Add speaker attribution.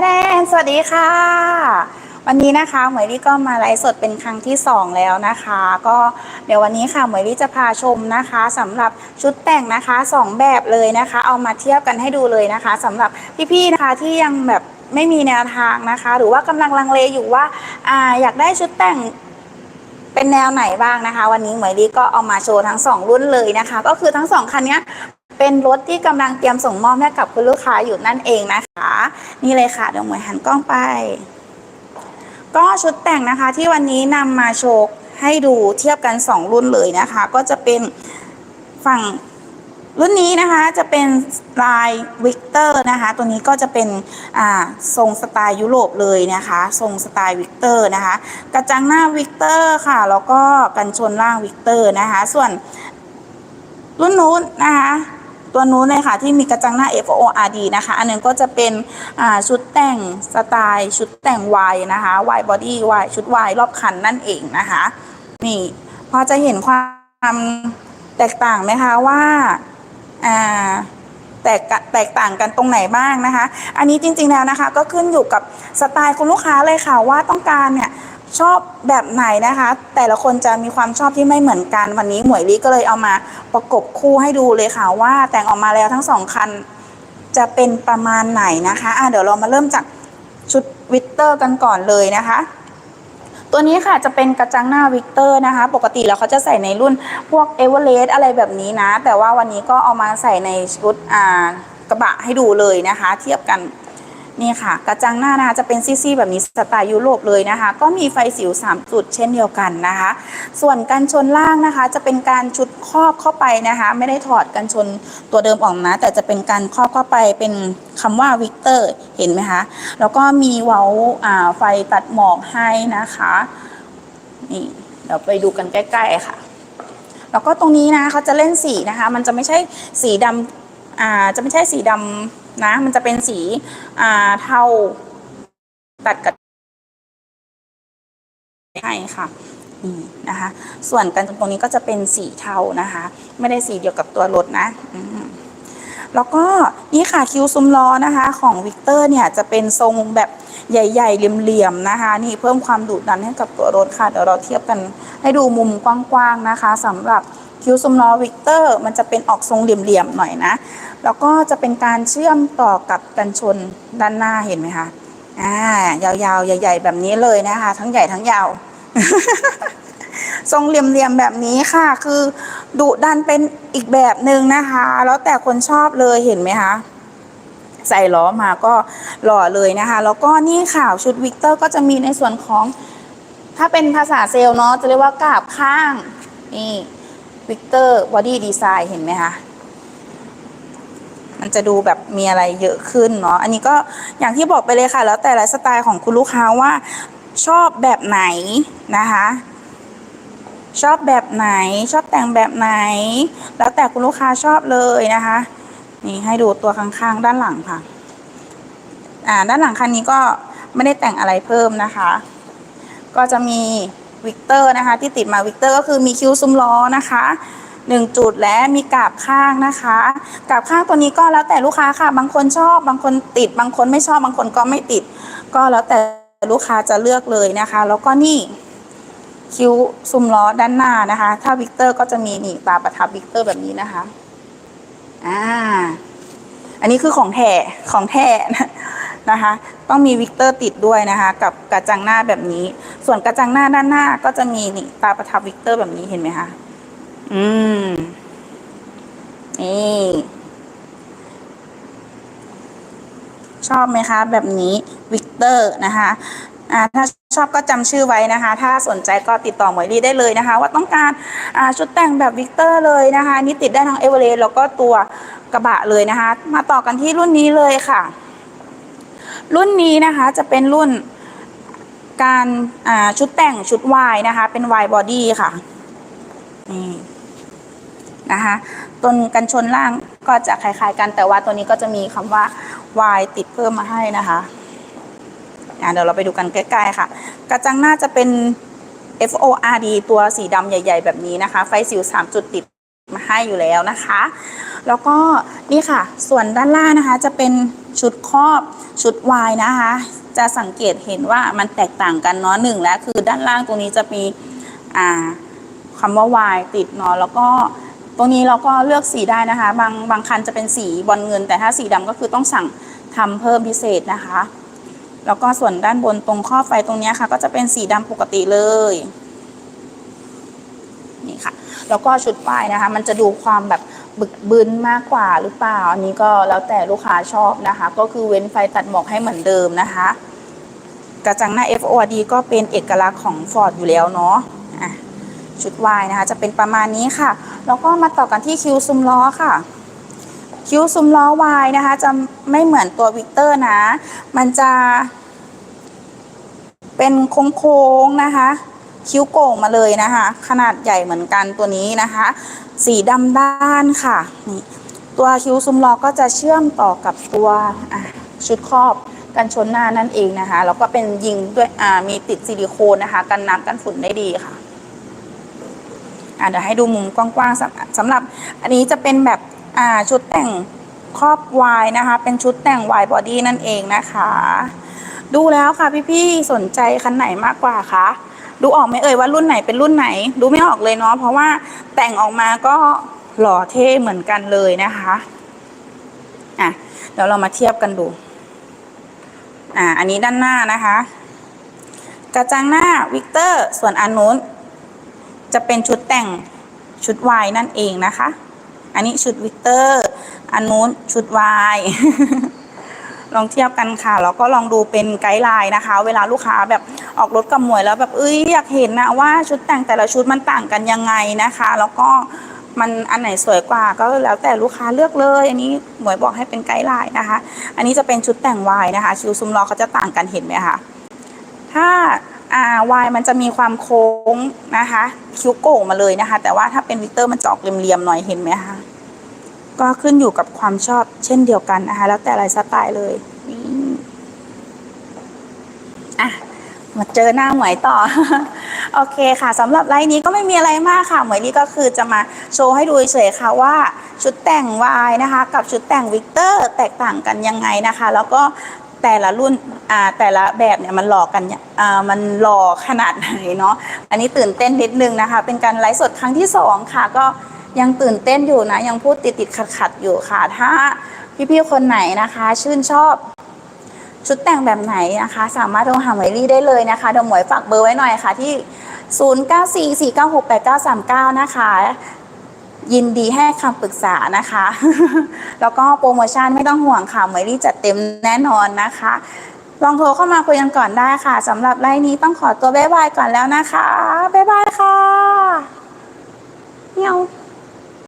Speaker 1: แดนสวัสดีค่ะ วันนี้นะคะเหมยลี่ก็มาไลฟ์สดเป็นครั้งที่ 2 แล้วนะคะ ก็เดี๋ยววันนี้ค่ะเหมยลี่จะพาชมนะคะสำหรับชุดแต่งนะคะ 2 แบบเลยนะคะ เอามาเทียบกันให้ดูเลยนะคะสำหรับพี่ๆนะคะที่ยังแบบไม่มีแนวทางนะคะ หรือว่ากำลังลังเลอยู่ว่าอาอยากได้ชุดแต่งเป็นแนวไหนบ้างนะคะ วันนี้เหมยลี่ก็เอามาโชว์ทั้ง 2 รุ่นเลยนะคะ ก็คือทั้ง 2คันเนี้ย เป็นรถที่กำลังเตรียมส่งมอบให้กับคุณลูกค้าอยู่นั่นเองนะคะ นี่เลยค่ะเดี๋ยวหมยหันกล้องไป ก็ชุดแต่งนะคะที่วันนี้นำมาโชว์ให้ดูเทียบกัน 2 รุ่นเลยนะคะ ก็จะเป็นฝั่งรุ่นนี้นะคะจะเป็นลายวิกเตอร์นะคะ ตัวนี้ก็จะเป็นอ่าทรงสไตล์ยุโรปเลยนะคะ ทรงสไตล์วิกเตอร์นะคะ กระจังหน้าวิกเตอร์ค่ะ แล้วก็กันชนล่างวิกเตอร์นะคะ ส่วนรุ่นนู้นนะคะ ตัวนู้นเลยค่ะที่มีกระจังหน้า FORD นะคะ อันนึงก็จะเป็นชุดแต่งสไตล์ชุดแต่ง Y นะคะ Y body Y ชุด Y รอบคันนั่นเองนะคะ นี่พอจะเห็นความแตกต่างไหมคะว่าแตกแตกต่างกันตรงไหนบ้างนะคะ อันนี้จริงๆแล้วนะคะ ก็ขึ้นอยู่กับสไตล์คุณลูกค้าเลยค่ะว่าต้องการเนี่ย ชอบแบบไหนนะคะ แต่ละคนจะมีความชอบที่ไม่เหมือนกัน วันนี้หมวยลี่ก็เลยเอามาประกบคู่ให้ดูเลยค่ะว่าแต่งออกมาแล้วทั้งสองคันจะเป็นประมาณไหนนะคะะเดี๋ยวเรามาเริ่มจากชุดวิกเตอร์กันก่อนเลยนะคะ ตัวนี้ค่ะจะเป็นกระจังหน้าวิกเตอร์นะคะ ปกติแล้วเขาจะใส่ในรุ่นพวกเอเวอเรสต์อะไรแบบนี้นะ แต่ว่าวันนี้ก็เอามาใส่ในชุดกระบะให้ดูเลยนะคะ เทียบกัน นี่ค่ะ กระจังหน้านะคะจะเป็นซี่ๆแบบนี้สไตล์ยุโรปเลยนะคะ ก็มีไฟสิว 3 จุดเช่นเดียวกันนะคะ ส่วนกันชนล่างนะคะ จะเป็นการชุดครอบเข้าไปนะคะ ไม่ได้ถอดกันชนตัวเดิมออกนะ แต่จะเป็นการครอบเข้าไปเป็นคำว่าวิกเตอร์เห็นไหมคะ แล้วก็มีเว้าไฟตัดหมอกให้นะคะนี่เดี๋ยวไปดูกันใกล้ ๆ ค่ะ แล้วก็ตรงนี้นะเขาจะเล่นสีนะคะ มันจะไม่ใช่สีดำอ่าจะไม่ใช่สีดำ นะมันจะเป็นสีอ่าเทาตัดกับให้ค่ะนี่นะคะ ส่วนกันตรงนี้ก็จะเป็นสีเทานะคะ ไม่ได้สีเดียวกับตัวรถนะแล้วก็นี่ค่ะคิ้วซุ้มล้อนะคะของวิกเตอร์เนี่ยจะเป็นทรงแบบใหญ่ ๆ เหลี่ยมๆนะคะ นี่เพิ่มความดุดันให้กับตัวรถค่ะ เดี๋ยวเราเทียบกันให้ดูมุมกว้างๆนะคะสำหรับ คิ้วซมล้อวิกเตอร์ มันจะเป็นออกทรงเหลี่ยมๆหน่อยนะ แล้วก็จะเป็นการเชื่อมต่อกับกันชนด้านหน้าเห็นไหมคะอ่ายาวๆ ใหญ่ ๆ แบบนี้เลยนะคะ ทั้งใหญ่ทั้งยาว ทรงเหลี่ยมๆแบบนี้ค่ะ คือดุดันเป็นอีกแบบหนึ่งนะคะ แล้วแต่คนชอบเลยเห็นไหมคะใส่ล้อมาก็หล่อเลยนะคะ แล้วก็นี่ค่ะชุดวิกเตอร์ก็จะมีในส่วนของ ถ้าเป็นภาษาเซลเนาะจะเรียกว่ากาบข้างนี่ วิกเตอร์บอดี้ดีไซน์เห็นไหมคะ มันจะดูแบบมีอะไรเยอะขึ้นเนาะ อันนี้ก็อย่างที่บอกไปเลยค่ะ แล้วแต่ละสไตล์ของคุณลูกค้าว่าชอบแบบไหนนะคะ ชอบแบบไหนชอบแต่งแบบไหน แล้วแต่คุณลูกค้าชอบเลยนะคะ นี่ให้ดูตัวข้างๆ ด้านหลังค่ะ อ่า ด้านหลังคันนี้ก็ไม่ได้แต่งอะไรเพิ่มนะคะ ก็จะมี วิกเตอร์นะคะ ที่ติดมาวิกเตอร์ก็คือมีคิ้วซุ้มล้อนะคะหนึ่งจุดและมีกาบข้างนะคะกาบข้างตัวนี้ก็แล้วแต่ลูกค้าค่ะ บางคนชอบ บางคนติด บางคนไม่ชอบ บางคนก็ไม่ติด ก็แล้วแต่ลูกค้าจะเลือกเลยนะคะ แล้วก็นี่คิ้วซุ้มล้อด้านหน้านะคะ ถ้าวิกเตอร์ก็จะมีนี่ตาประทับวิกเตอร์แบบนี้นะคะ อ่า อันนี้คือของแท้ของแท้ นะคะ ต้องมีวิกเตอร์ติดด้วยนะคะ กับกระจังหน้าแบบนี้ ส่วนกระจังหน้าด้านหน้าก็จะมีนี่ตาประทับวิกเตอร์แบบนี้เห็นไหมคะอืมนี่ชอบไหมคะ แบบนี้วิกเตอร์นะคะถ้าชอบก็จำชื่อไว้นะคะ ถ้าสนใจก็ติดต่อหมวยลีได้เลยนะคะ ว่าต้องการชุดแต่งแบบวิกเตอร์เลยนะคะนี่ติดได้ทั้งเอเวอเรสต์แล้วก็ตัวกระบะเลยนะคะ มาต่อกันที่รุ่นนี้เลยค่ะ รุ่นนี้นะคะจะเป็นรุ่นการชุดแต่งชุดวายนะคะ เป็นวายบอดี้ค่ะนี่นะคะต้นกันชนล่างก็จะคล้ายๆกันแต่ว่าตัวนี้ก็จะมีคำว่าวายติดเพิ่มมาให้นะคะอะเดี๋ยวเราไปดูกันใกล้ๆค่ะ กระจังหน้าจะเป็น FORD ตัวสีดำใหญ่ ๆ แบบนี้นะคะ ไฟสิว 3 จุดติดมาให้อยู่แล้วนะคะ แล้วก็นี่ค่ะ ส่วนด้านล่างนะคะจะเป็น ชุดครอบชุดวายนะคะ จะสังเกตเห็นว่ามันแตกต่างกันเนาะหนึ่งแล้วคือด้านล่างตรงนี้จะมีอ่าคำว่าวายติดเนาะแล้วก็ตรงนี้เราก็เลือกสีได้นะคะ บางบางคันจะเป็นสีบอลเงิน แต่ถ้าสีดำก็คือต้องสั่งทำเพิ่มพิเศษนะคะ แล้วก็ส่วนด้านบนตรงข้อไฟตรงนี้ค่ะ ก็จะเป็นสีดำปกติเลยนี่ค่ะ แล้วก็ชุดป้ายนะคะ มันจะดูความแบบ บึกบึนมากกว่าหรือเปล่า อันนี้ก็แล้วแต่ลูกค้าชอบนะคะ ก็คือเว้นไฟตัดหมอกให้เหมือนเดิมนะคะ กระจังหน้า FORD ก็เป็นเอกลักษณ์ของ Ford อยู่แล้วเนาะชุดวายนะคะ จะเป็นประมาณนี้ค่ะ แล้วก็มาต่อกันที่คิวซุ้มล้อค่ะคิ้วซุ้มล้อวายนะคะ จะไม่เหมือนตัววิกเตอร์นะ มันจะเป็นโค้งๆนะคะ คิ้วโก่งมาเลยนะคะ ขนาดใหญ่เหมือนกันตัวนี้นะคะ สีดำด้านค่ะนี่ตัวคิ้วซุ้มล้อก็จะเชื่อมต่อกับตัวชุดครอบกันชนหน้านั่นเองนะคะแล้วก็เป็นยิงด้วยมีติดซิลิโคนนะคะ กันน้ำกันฝุ่นได้ดีค่ะเดี๋ยวให้ดูมุมกว้างๆสำหรับอันนี้จะเป็นแบบชุดแต่งครอบวายนะคะ เป็นชุดแต่งวายบอดี้นั่นเองนะคะ ดูแล้วค่ะพี่ๆสนใจคันไหนมากกว่าคะ ดูออกไหมเอ่ยว่ารุ่นไหนเป็นรุ่นไหน ดูไม่ออกเลยเนาะเพราะว่าแต่งออกมาก็หล่อเท่เหมือนกันเลยนะคะอะเดี๋ยวเรามาเทียบกันดูอ่าอันนี้ด้านหน้านะคะ กระจังหน้าวิกเตอร์ส่วนอันนู้นจะเป็นชุดแต่งชุดวายนั่นเองนะคะ อันนี้ชุดวิกเตอร์ อันนู้นชุดวาย ลองเทียบกันค่ะแล้วก็ลองดูเป็นไกด์ไลน์นะคะ เวลาลูกค้าแบบออกรถกับหมวยแล้วแบบเอ้ยอยากเห็นนะว่าชุดแต่งแต่ละชุดมันต่างกันยังไงนะคะ แล้วก็มันอันไหนสวยกว่าก็แล้วแต่ลูกค้าเลือกเลย อันนี้หมวยบอกให้เป็นไกด์ไลน์นะคะ อันนี้จะเป็นชุดแต่งวายนะคะชิวซุมล้อเขาจะต่างกันเห็นไหมคะถ้าอ่าวายมันจะมีความโค้งนะคะ คิ้วโก่งมาเลยนะคะ แต่ว่าถ้าเป็นวิกเตอร์มันจะออกเรียมๆหน่อยเห็นไหมคะ ก็ขึ้นอยู่กับความชอบเช่นเดียวกันนะคะแล้วแต่ลายสไตล์เลยนี่อะมาเจอหน้าหมวยต่อ โอเคค่ะสำหรับไลน์นี้ก็ไม่มีอะไรมากค่ะหมวยนี่ก็คือจะมาโชว์ให้ดูเฉยค่ะว่าชุดแต่งวายนะคะ กับชุดแต่งวิกเตอร์แตกต่างกันยังไงนะคะ แล้วก็แต่ละรุ่นอ่าแต่ละแบบเนี่ยมันหลอกกันอ่ามันหล่อขนาดไหนเนาะอันนี้ตื่นเต้นนิดนึงนะคะ เป็นการไลฟ์สดครั้งที่สองค่ะก็ ยังตื่นเต้นอยู่นะ ยังพูดติดติดขัดขัดอยู่ค่ะ ถ้าพี่ๆคนไหนนะคะ ชื่นชอบชุดแต่งแบบไหนนะคะ สามารถโทรหาหมวยลี่ได้เลยนะคะเดี๋ยวหมวยฝากเบอร์ไว้หน่อยค่ะ ที่ 0944968939 นะคะ ยินดีให้คำปรึกษานะคะ แล้วก็โปรโมชั่นไม่ต้องห่วงค่ะหมวยลี่จัดเต็มแน่นอนนะคะ ลองโทรเข้ามาคุยกันก่อนได้ค่ะสำหรับไลน์นี้ต้องขอตัวบ๊ายบายก่อนแล้วนะคะบ๊ายบายค่ะเมียว